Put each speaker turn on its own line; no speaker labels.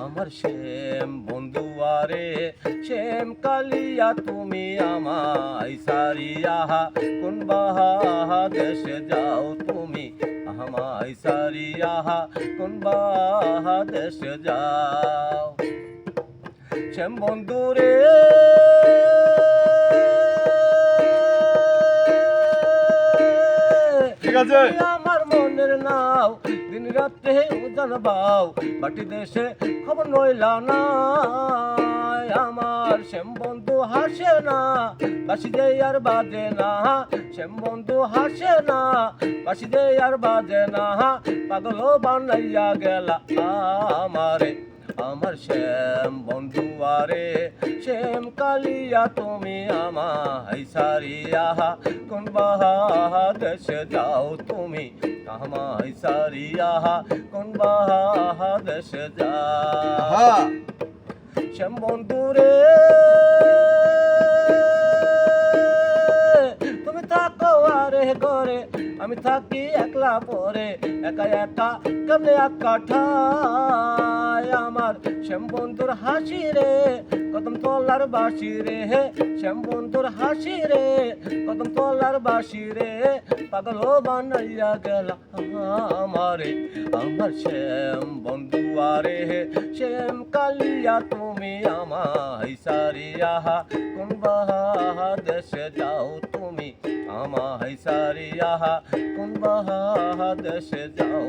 আমার শ্যাম বন্ধুয়ারে শ্যাম কালিয়া তুমি আমায় সারিয়া কোন বাহা দেশে যাও তুমি আমায় সারিয়া কোন বাহা দেশে যাও। শ্যাম বন্ধুরে
ঠিক আছে।
তুমি নাও, দিন রাত্রে উজান বাও বাটি দেশে খবর নইলা না আমার শ্যাম বন্ধু হাসে না বাসি আর বাজে না। শ্যাম বন্ধু হাসে না বাসি আর বাজে না। পাগল বানাইয়া গেলা আমারে। আমার শ্যাম বন্ধু আরে শ্যাম কালিয়া তুমি আমায় সারিয়া কোন বাহা দেশে যাও তুমি আমায় সারিয়া কোন বাহা দেশে যাও। শ্যাম বন্ধু রে তুমি থাকো আরে করে আমি থাকি একলা পরে একা একা কেমনে একা ঠাই? আমার শ্যাম বন্ধুর হাসি রে, কদম তলার বাসি রে। হে শ্যাম বন্ধুর হাসি রে, কদম তলার বাসি রে। পাগল বানাইয়া গেল আমারে, আমার শ্যাম বন্ধু আরে। শ্যাম কালিয়া, তুমি আমায় সারিয়া, কোন বাহা দেশে যাও তুমি আমায় সারিয়া, কোন বাহা দেশে যাও